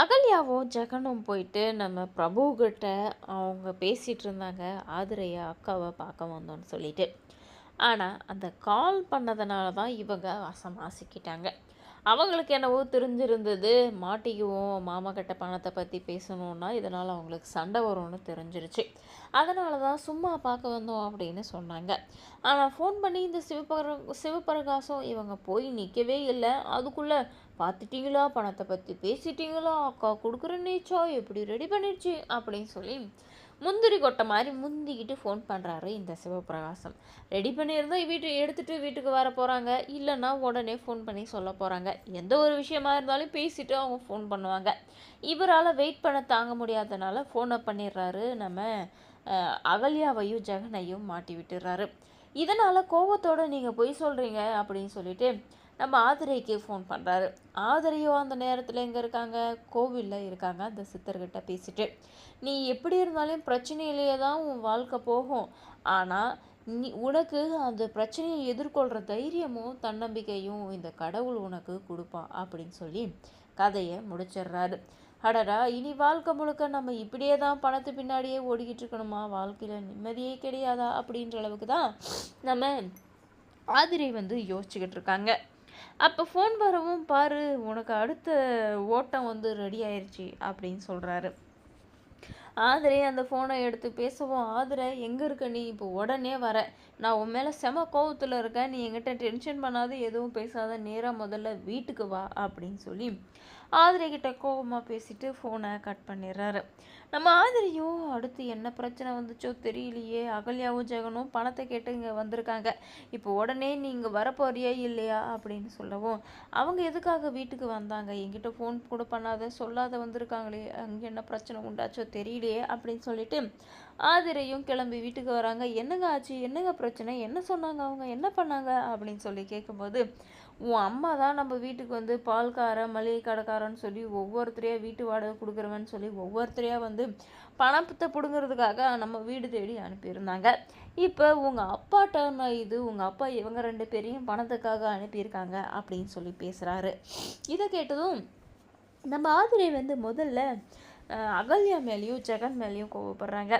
அகல்யாவும் ஜெகனும் போயிட்டு நம்ம பிரபுக்கிட்ட அவங்க பேசிகிட்டு இருந்தாங்க. ஆதிரையா அக்காவை பார்க்க வந்தோன்னு சொல்லிட்டு. ஆனால் அந்த கால் பண்ணதுனால தான் இவங்க வசம் ஆசிக்கிட்டாங்க அவங்களுக்கு என்னவோ தெரிஞ்சிருந்தது. மாட்டிக்குவோம் மாமா கிட்ட பணத்தை பற்றி பேசணுன்னா இதனால் அவங்களுக்கு சண்டை வரும்னு தெரிஞ்சிருச்சு. அதனால தான் சும்மா பார்க்க வந்தோம் அப்படின்னு சொன்னாங்க. ஆனால் ஃபோன் பண்ணி இந்த சிவபர சிவபிரகாசம் இவங்க போய் நிற்கவே இல்லை. அதுக்குள்ளே பார்த்துட்டிங்களா? பணத்தை பற்றி பேசிட்டிங்களா? அக்கா கொடுக்குற நீச்சா? எப்படி ரெடி பண்ணிடுச்சு? அப்படின்னு சொல்லி முந்திரி கொட்டை மாதிரி முந்திக்கிட்டு ஃபோன் பண்ணுறாரு இந்த சிவபிரகாசம். ரெடி பண்ணியிருந்தால் வீட்டு எடுத்துகிட்டு வீட்டுக்கு வர போகிறாங்க இல்லைன்னா உடனே ஃபோன் பண்ணி சொல்ல போகிறாங்க எந்த ஒரு விஷயமா இருந்தாலும் பேசிவிட்டு அவங்க ஃபோன் பண்ணுவாங்க. இவரால் வெயிட் பண்ண தாங்க முடியாதனால ஃபோனை பண்ணிடுறாரு. நம்ம அகல்யாவையும் ஜெகனையும் மாட்டி விட்டுறாரு இதனால் கோபத்தோடு நீங்கள் பொய் சொல்கிறீங்க அப்படின்னு சொல்லிட்டு நம்ம ஆதிரைக்கு ஃபோன் பண்ணுறாரு ஆதிரையோ அந்த நேரத்தில் எங்கே இருக்காங்க? கோவிலில் இருக்காங்க. அந்த சித்தர்கிட்ட பேசிட்டு நீ எப்படி இருந்தாலும் பிரச்சனையிலேயே தான் உன் வாழ்க்கை போகும். ஆனால் நீ உனக்கு அந்த பிரச்சனையை எதிர்கொள்கிற தைரியமும் தன்னம்பிக்கையும் இந்த கடவுள் உனக்கு கொடுப்பான் அப்படின்னு சொல்லி கதையை முடிச்சிடுறாரு. அடடா இனி வாழ்க்கை முழுக்க நம்ம இப்படியே தான் பணத்து பின்னாடியே ஓடிக்கிட்டு இருக்கணுமா? வாழ்க்கையில் நிம்மதியே கிடையாதா? அப்படின்ற அளவுக்கு தான் நம்ம ஆதிரை வந்து யோசிச்சுக்கிட்டு இருக்காங்க. அப்போ ஃபோன் வரவும் பாரு உனக்கு அடுத்த ஓட்டம் வந்து ரெடி ஆயிடுச்சு அப்படின்னு சொல்கிறாரு ஆதரே அந்த ஃபோனை எடுத்து பேசவும் ஆதரை எங்கே இருக்க நீ? இப்போ உடனே வர. நான் உன் மேலே செம கோவத்தில் இருக்கேன். நீ எங்கிட்ட டென்ஷன் பண்ணாத எதுவும் பேசாத. நேராக முதல்ல வீட்டுக்கு வா அப்படின்னு சொல்லி ஆதிரை கிட்ட கோபமாக பேசிட்டு ஃபோனை கட் பண்ணிடுறாரு. நம்ம ஆதிரியும் அடுத்து என்ன பிரச்சனை வந்துச்சோ தெரியலையே. அகல்யாவும் ஜெகனும் பணத்தை கேட்டு இங்கே வந்திருக்காங்க. இப்போ உடனே நீங்கள் வரப்போறியா இல்லையா அப்படின்னு சொல்லவும் அவங்க எதுக்காக வீட்டுக்கு வந்தாங்க? என்கிட்ட ஃபோன் கூட பண்ணாத சொல்லாத வந்திருக்காங்களே. அங்கே என்ன பிரச்சனை உண்டாச்சோ தெரியலையே அப்படின்னு சொல்லிட்டு ஆதிரையும் கிளம்பி வீட்டுக்கு வராங்க. என்னங்க ஆச்சு? என்னங்க பிரச்சனை? என்ன சொன்னாங்க அவங்க? என்ன பண்ணாங்க? அப்படின்னு சொல்லி கேட்கும்போது உன் அம்மா தான் நம்ம வீட்டுக்கு வந்து பால்காரன் மளிகை கடைக்காரன்னு சொல்லி ஒவ்வொருத்தரையாக வீட்டு வாடகை கொடுக்குறவன்னு சொல்லி ஒவ்வொருத்தரையாக வந்து பணத்தை பிடுங்கிறதுக்காக நம்ம வீடு தேடி அனுப்பியிருந்தாங்க. இப்போ உங்கள் அப்பா டர்ன் இது உங்கள் அப்பா இவங்க ரெண்டு பேரையும் பணத்துக்காக அனுப்பியிருக்காங்க அப்படின்னு சொல்லி பேசுகிறாரு இதை கேட்டதும் நம்ம ஆதிரை வந்து முதல்ல அகல்யா மேலேயும் ஜெகன் மேலேயும் கோவப்படுறாங்க.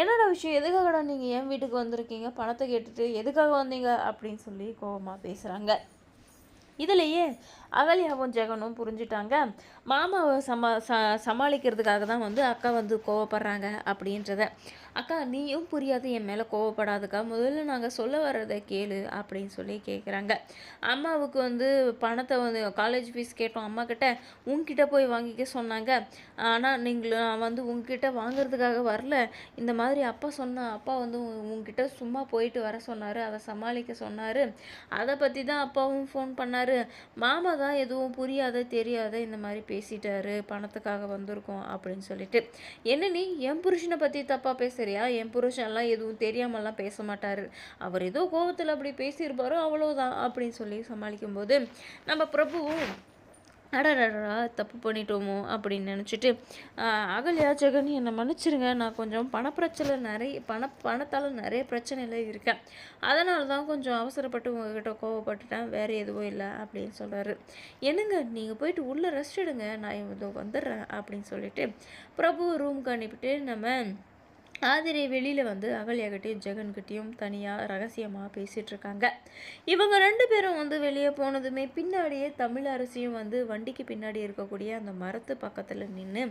என்னடா விஷயம்? எதுக்காகடா நீங்கள் என் வீட்டுக்கு வந்திருக்கீங்க? பணத்தை கேட்டுட்டு எதுக்காக வந்தீங்க? அப்படின்னு சொல்லி கோவமாக பேசுகிறாங்க இதுலேயே அகல்யாவும் ஜெகனும் புரிஞ்சுட்டாங்க. மாமாவை சமா ச சமாளிக்கிறதுக்காக தான் வந்து அக்கா வந்து கோவப்படுறாங்க அப்படின்றத. அக்கா நீயும் புரியாது என் மேலே கோவப்படாதுக்கா. முதல்ல நாங்கள் சொல்ல வர்றதை கேளு அப்படின்னு சொல்லி கேட்குறாங்க அம்மாவுக்கு வந்து பணத்தை வந்து காலேஜ் ஃபீஸ் கேட்டோம் அம்மா கிட்ட. உங்ககிட்ட போய் வாங்கிக்க சொன்னாங்க. ஆனால் நீங்கள் நான் வந்து உங்ககிட்ட வாங்குறதுக்காக வரல. இந்த மாதிரி அப்பா சொன்ன அப்பா வந்து உங்ககிட்ட சும்மா போயிட்டு வர சொன்னார் அதை சமாளிக்க சொன்னார். அதை பற்றி தான் அப்பாவும் ஃபோன் பண்ணார். மாமா தான் எதுவும் புரியாத தெரியாத இந்த மாதிரி பேசிட்டாரு பணத்துக்காக வந்திருக்கோம் அப்படின்னு சொல்லிட்டு. என்ன நீ? என் புருஷனை பற்றி தப்பாக பேசுறியா? என் புருஷன்லாம் எதுவும் தெரியாமலாம் பேச மாட்டார். அவர் ஏதோ கோபத்தில் அப்படி பேசியிருப்பாரோ அவ்வளோதான் அப்படின்னு சொல்லி சமாளிக்கும்போது நம்ம பிரபுவும் அடடடா தப்பு பண்ணிட்டோமோ அப்படின்னு நினச்சிட்டு அகல்யா ஜெகன் என்னை மன்னிச்சிருங்க. நான் கொஞ்சம் பணப்பிரச்சனை நிறைய பண பணத்தால் நிறைய பிரச்சனையில் இருக்கேன். அதனால தான் கொஞ்சம் அவசரப்பட்டு உங்ககிட்ட கோவப்பட்டுட்டேன். வேறு எதுவும் இல்லை அப்படின்னு சொல்கிறாரு என்னங்க நீங்கள் போயிட்டு உள்ளே ரெஸ்ட் எடுங்க. நான் இதோ வந்துடுறேன் அப்படின்னு சொல்லிட்டு பிரபு ரூமுக்கு அனுப்பிட்டு நம்ம ஆதிரை வெளியில் வந்து அகல்யாகிட்டையும் ஜெகன்கிட்டையும் தனியாக ரகசியமாக பேசிகிட்டு இருக்காங்க இவங்க ரெண்டு பேரும் வந்து வெளியே போனதுமே பின்னாடியே தமிழ் அரசியும் வந்து வண்டிக்கு பின்னாடி இருக்கக்கூடிய அந்த மரத்து பக்கத்தில் நின்று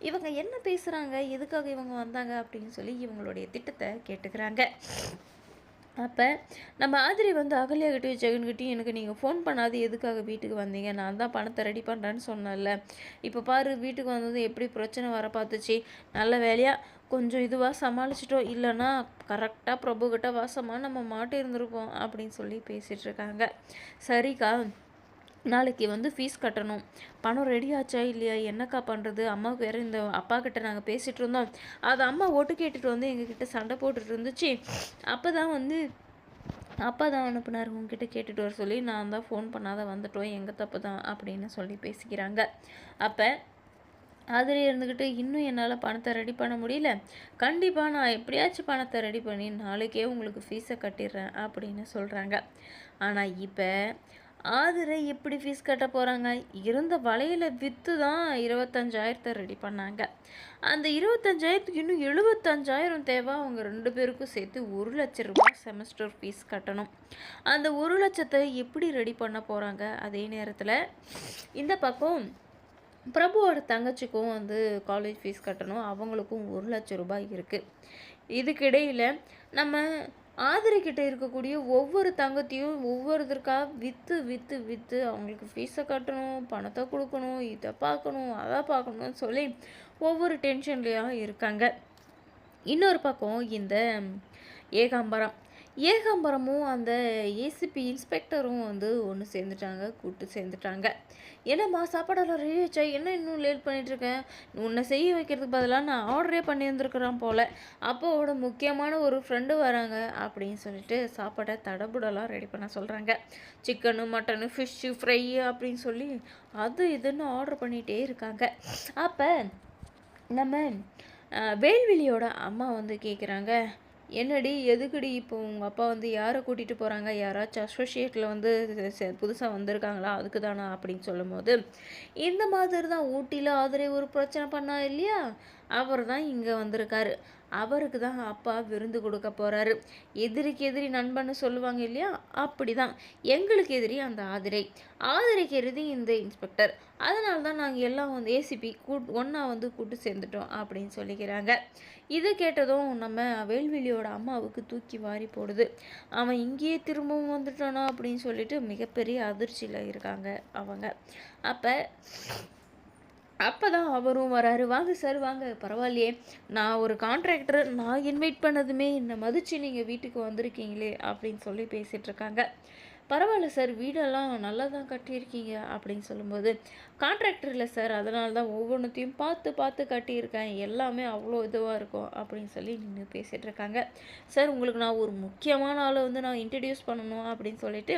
இவங்க என்ன பேசுகிறாங்க எதுக்காக இவங்க வந்தாங்க? அப்படின்னு சொல்லி இவங்களுடைய திட்டத்தை கேட்டுக்கிறாங்க. அப்போ நம்ம ஆதிரி வந்து அகல்யாக்கிட்டையும் ஜெகன்கிட்டையும் எனக்கு நீங்கள் ஃபோன் பண்ணாது எதுக்காக வீட்டுக்கு வந்தீங்க? நான் தான் பணத்தை ரெடி பண்ணுறேன்னு சொன்னேன்ல. இப்போ பாரு வீட்டுக்கு வந்தது எப்படி பிரச்சனை வர பார்த்துச்சு? நல்ல வேலையாக கொஞ்சம் இதுவாக சமாளிச்சிட்டோம் இல்லைன்னா கரெக்டாக பிரபுக்கிட்ட வாசமாக நம்ம மாட்டி இருந்திருப்போம் அப்படின்னு சொல்லி பேசிகிட்ருக்காங்க சரிக்கா. நாளைக்கு வந்து ஃபீஸ் கட்டணும். பணம் ரெடி ஆச்சா இல்லையா? என்னக்கா பண்ணுறது அம்மாவுக்கு வேறு இந்த அப்பா கிட்ட நாங்கள் பேசிகிட்டு இருந்தோம். அது அம்மா ஓட்டு கேட்டுட்டு வந்து எங்ககிட்ட சண்டை போட்டுட்டு இருந்துச்சு. அப்போ தான் வந்து அப்பா தான் அனுப்புனார். உங்ககிட்ட கேட்டுட்டு வர சொல்லி நான் தான் ஃபோன் பண்ணாத வந்துட்டோம். எங்கள் தப்பு தான்? அப்படின்னு சொல்லி பேசிக்கிறாங்க. அப்போ அதில் இருந்துக்கிட்டு இன்னும் என்னால் பணத்தை ரெடி பண்ண முடியல. கண்டிப்பாக நான் எப்படியாச்சும் பணத்தை ரெடி பண்ணி நாளைக்கே உங்களுக்கு ஃபீஸை கட்டிடுறேன் அப்படின்னு சொல்கிறாங்க ஆனால் இப்போ ஆதிரை எப்படி ஃபீஸ் கட்ட போகிறாங்க இருந்த வலையில் விற்று தான் இருபத்தஞ்சாயிரத்தை ரெடி பண்ணாங்க. அந்த இருபத்தஞ்சாயிரத்துக்கு இன்னும் எழுபத்தஞ்சாயிரம் தேவை. அவங்க ரெண்டு பேருக்கும் சேர்த்து ஒரு லட்ச ரூபாய் செமஸ்டர் ஃபீஸ் கட்டணும். அந்த ஒரு லட்சத்தை எப்படி ரெடி பண்ண போகிறாங்க அதே நேரத்தில் இந்த பக்கம் பிரபுவோட தங்கச்சிக்கும் வந்து காலேஜ் ஃபீஸ் கட்டணும். அவங்களுக்கும் ஒரு லட்ச ரூபாய் இருக்குது இதுக்கிடையில் நம்ம ஆதரிக்கிட்ட இருக்கக்கூடிய ஒவ்வொரு தங்கத்தையும் ஒவ்வொருத்தருக்காக விற்று விற்று விற்று அவங்களுக்கு ஃபீஸை கட்டணும் பணத்தை கொடுக்கணும் இதை பார்க்கணும் அதை பார்க்கணும்னு சொல்லி ஒவ்வொரு டென்ஷன்லேயும் இருக்காங்க. இன்னொரு பக்கம் இந்த ஏகாம்பரம். ஏகாம்பரமும் அந்த ஏசிபி இன்ஸ்பெக்டரும் வந்து ஒன்று சேர்ந்துட்டாங்க கூட்டு சேர்ந்துட்டாங்க. என்னம்மா சாப்பாடெல்லாம் ரெடி ஆச்சா? என்ன இன்னும் லேட் பண்ணிகிட்ருக்கேன் உன்னை செய்ய வைக்கிறதுக்கு பதிலாக நான் ஆர்டரே பண்ணியிருந்துருக்குறேன் போல். அப்போவோட முக்கியமான ஒரு ஃப்ரெண்டு வராங்க அப்படின்னு சொல்லிட்டு சாப்பாடை தடபுடலாம் ரெடி பண்ண சொல்கிறாங்க சிக்கனு மட்டனு ஃபிஷ்ஷு ஃப்ரை அப்படின்னு சொல்லி அது இதுன்னு ஆர்டர் பண்ணிகிட்டே இருக்காங்க. அப்போ நம்ம வேல்வெளியோட வேல்விழியோட அம்மா வந்து கேட்குறாங்க என்னடி எதுக்குடி இப்போ உங்கள் அப்பா வந்து யாரை கூட்டிகிட்டு போகிறாங்க யாராச்சும் அசோசியேட்டில் வந்து புதுசாக வந்திருக்காங்களா? அதுக்கு தானா அப்படின்னு சொல்லும்போது இந்த மாதிரி தான் ஊட்டியில் ஆதரே ஒரு பிரச்சனை பண்ணா இல்லையா? அவர் தான் இங்கே வந்திருக்காரு. அவருக்கு தான் அப்பா விருந்து கொடுக்க போகிறாரு எதிரிக்கு எதிரி நண்பன்னு சொல்லுவாங்க இல்லையா? அப்படி தான் எங்களுக்கு எதிரி அந்த ஆதிரை. ஆதிரைக்கு எதிரி இந்த இன்ஸ்பெக்டர் அதனால தான் நாங்கள் எல்லாம் வந்து ஏசிபி கூட் ஒன்றா வந்து கூட்டு சேர்ந்துட்டோம் அப்படின்னு சொல்லிக்கிறாங்க. இதை கேட்டதும் நம்ம வேல்விழியோட அம்மாவுக்கு தூக்கி வாரி போடுது. அவன் இங்கேயே திரும்பவும் வந்துட்டானா அப்படின்னு சொல்லிட்டு மிகப்பெரிய அதிர்ச்சியில் இருக்காங்க அவங்க. அப்போ அப்போ தான் அவரும் வராரு. வாங்க சார் வாங்க. பரவாயில்லையே. நான் ஒரு கான்ட்ராக்டர் நான் இன்வைட் பண்ணதுமே என்னை மதித்து நீங்கள் வீட்டுக்கு வந்திருக்கீங்களே அப்படின்னு சொல்லி பேசிகிட்ருக்காங்க இருக்காங்க. பரவாயில்ல சார் வீடெல்லாம் நல்லா தான் கட்டியிருக்கீங்க அப்படின்னு சொல்லும்போது கான்ட்ராக்டர் இல்லை சார் அதனால தான் ஒவ்வொன்றத்தையும் பார்த்து பார்த்து கட்டியிருக்கேன் எல்லாமே அவ்வளோ இதுவாக இருக்கும் அப்படின்னு சொல்லி நின்று பேசிகிட்டு இருக்காங்க. சார் உங்களுக்கு நான் ஒரு முக்கியமான ஆளை வந்து நான் இன்ட்ரடியூஸ் பண்ணணும் அப்படின்னு சொல்லிட்டு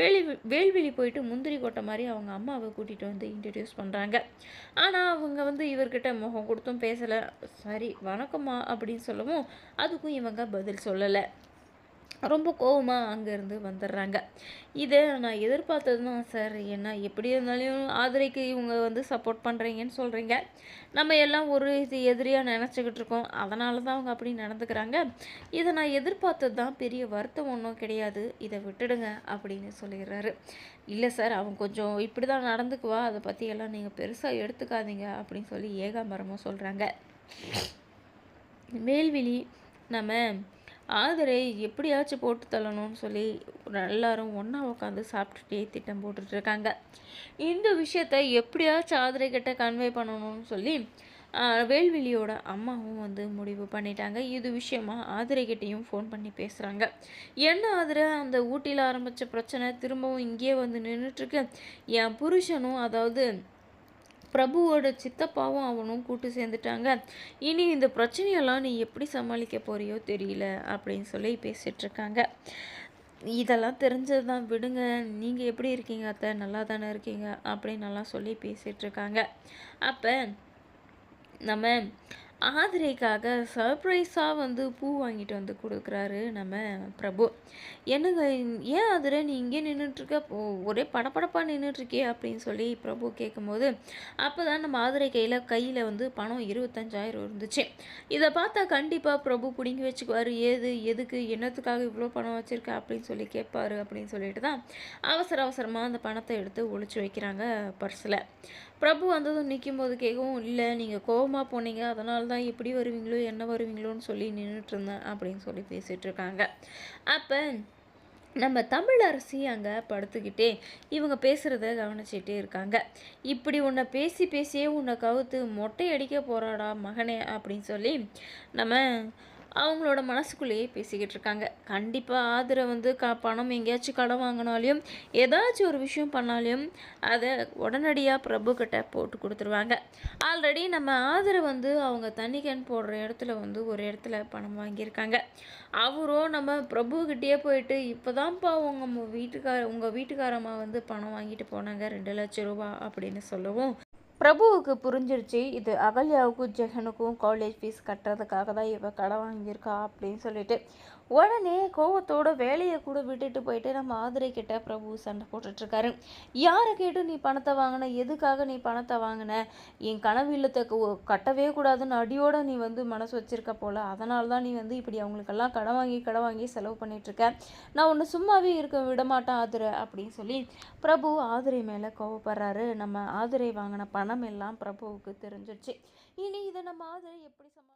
வேலி வேல்வெளி போயிட்டு முந்திரி கொட்டை மாதிரி அவங்க அம்மாவை கூட்டிகிட்டு வந்து இன்ட்ரடியூஸ் பண்ணுறாங்க ஆனால் அவங்க வந்து இவர்கிட்ட முகம் கொடுத்தும் பேசலை. சரி வணக்கம்மா அப்படின்னு சொல்லவும் அதுக்கும் இவங்க பதில் சொல்லலை. ரொம்ப கோவமாக அங்கேருந்து வந்துடுறாங்க. இதை நான் எதிர்பார்த்தது தான் சார். என்ன எப்படி இருந்தாலும் ஆதரைக்கு இவங்க வந்து சப்போர்ட் பண்ணுறீங்கன்னு சொல்கிறீங்க நம்ம எல்லாம் ஒரு இது எதிரியாக நினச்சிக்கிட்டு இருக்கோம். அதனால தான் அவங்க அப்படி நடந்துக்கிறாங்க. இதை நான் எதிர்பார்த்தது தான். பெரிய வருத்தம் ஒன்றும் கிடையாது. இதை விட்டுடுங்க அப்படின்னு சொல்லிடுறாரு. இல்லை சார் அவன் கொஞ்சம் இப்படி தான் நடந்துக்குவா. அதை பற்றி எல்லாம் நீங்கள் பெருசாக எடுத்துக்காதீங்க அப்படின்னு சொல்லி ஏகாம்பரமும் சொல்கிறாங்க மேல்விழி நம்ம ஆதரை எப்படியாச்சும் போட்டு தள்ளணும்னு சொல்லி எல்லாரும் ஒன்றா உட்காந்து சாப்பிட்டுட்டே திட்டம் போட்டுட்ருக்காங்க இந்த விஷயத்த எப்படியாச்சும் ஆதரை கிட்ட கன்வே பண்ணணும்னு சொல்லி வேல்வெளியோட வேல்விழியோட அம்மாவும் வந்து முடிவு பண்ணிட்டாங்க. இது விஷயமா ஆதிரைகிட்டையும் ஃபோன் பண்ணி பேசுகிறாங்க என்ன ஆதிரை அந்த ஊட்டியில் ஆரம்பித்த பிரச்சனை திரும்பவும் இங்கேயே வந்து நின்றுட்டுருக்கு என் புருஷனும் அதாவது பிரபுவோட சித்தப்பாவும் அவனும் கூட்டு சேர்ந்துட்டாங்க. இனி இந்த பிரச்சனையெல்லாம் நீ எப்படி சமாளிக்க போறியோ தெரியல அப்படின்னு சொல்லி பேசிட்டு இருக்காங்க. இதெல்லாம் தெரிஞ்சது தான் விடுங்க நீங்கள் எப்படி இருக்கீங்க அத்தை? நல்லா தானே இருக்கீங்க? அப்படின்னு நல்லா சொல்லி பேசிகிட்ருக்காங்க இருக்காங்க. அப்போ நம்ம ஆதிரைக்காக சர்ப்ரைஸாக வந்து பூ வாங்கிட்டு வந்து கொடுக்குறாரு நம்ம பிரபு. என்னங்க ஏன் ஆதிரை நீ இங்கே நின்றுட்டுருக்க ஒரே படப்படப்பாக நின்றுட்டுருக்கே அப்படின்னு சொல்லி பிரபு கேட்கும்போது அப்போ தான் நம்ம ஆதிரை கையில் கையில் வந்து பணம் இருபத்தஞ்சாயிரம் இருந்துச்சு. இதை பார்த்தா கண்டிப்பாக பிரபு பிடுங்கி வச்சுக்குவார். ஏது எதுக்கு என்னத்துக்காக இவ்வளோ பணம் வச்சுருக்க அப்படின்னு சொல்லி கேட்பாரு அப்படின்னு சொல்லிட்டு தான் அவசர அவசரமாக அந்த பணத்தை எடுத்து ஒழிச்சு வைக்கிறாங்க பர்ஸில் பிரபு வந்ததும் நிற்கும் போது கேட்கவும் இல்லை நீங்கள் கோபமாக போனீங்க. அதனால தான் எப்படி வருவீங்களோ என்ன வருவீங்களோன்னு சொல்லி நின்றுட்டுருந்தேன் அப்படின்னு சொல்லி பேசிகிட்டு இருக்காங்க. அப்போ நம்ம தமிழ் அரசி அங்கே படுத்துக்கிட்டே இவங்க பேசுகிறத கவனிச்சிட்டே இருக்காங்க. இப்படி உன்னை பேசி பேசியே உன்னை கவுத்து மொட்டை அடிக்க போகிறாடா மகனே அப்படின்னு சொல்லி நம்ம அவங்களோட மனசுக்குள்ளேயே பேசிக்கிட்டு இருக்காங்க. கண்டிப்பாக ஆதரை வந்து க பணம் எங்கேயாச்சும் கடன் வாங்கினாலையும் ஏதாச்சும் ஒரு விஷயம் பண்ணாலையும் அதை உடனடியாக பிரபுக்கிட்ட போட்டு கொடுத்துருவாங்க. ஆல்ரெடி நம்ம ஆதரை வந்து அவங்க தண்ணி கேன் போடுற இடத்துல வந்து ஒரு இடத்துல பணம் வாங்கியிருக்காங்க. அவரும் நம்ம பிரபுக்கிட்டேயே போயிட்டு இப்போதான்ப்பா உங்கள் வீட்டுக்கார உங்கள் வீட்டுக்காரம்மா வந்து பணம் வாங்கிட்டு போனாங்க. ரெண்டு லட்சம் ரூபா அப்படின்னு சொல்லவும் பிரபுவுக்கு புரிஞ்சிருச்சு இது அகல்யாவுக்கும் ஜெகனுக்கும் காலேஜ் ஃபீஸ் கட்டுறதுக்காக தான் இவள் கடை வாங்கியிருக்கா அப்படின்னு சொல்லிட்டு. உடனே கோவத்தோட வேலையை கூட விட்டுட்டு போயிட்டு நம்ம ஆதிரை கிட்ட பிரபு சண்டை போட்டுட்ருக்காரு யாரை கேட்டு நீ பணத்தை வாங்கின? எதுக்காக நீ பணத்தை வாங்கின? என் கனவு இல்லத்தை கட்டவே கூடாதுன்னு அடியோட நீ வந்து மனசு வச்சிருக்க போல. அதனால தான் நீ வந்து இப்படி அவங்களுக்கெல்லாம் கடன் வாங்கி கடன் வாங்கி செலவு பண்ணிட்டு இருக்க. நான் ஒன்று சும்மாவே இருக்க விடமாட்டேன் ஆதரை ஆதிரை அப்படின்னு சொல்லி பிரபு ஆதிரை மேலே கோவப்படுறாரு. நம்ம ஆதிரை வாங்கின பணம் எல்லாம் பிரபுவுக்கு தெரிஞ்சிருச்சு. இனி இதை நம்ம ஆதிரை எப்படி சமா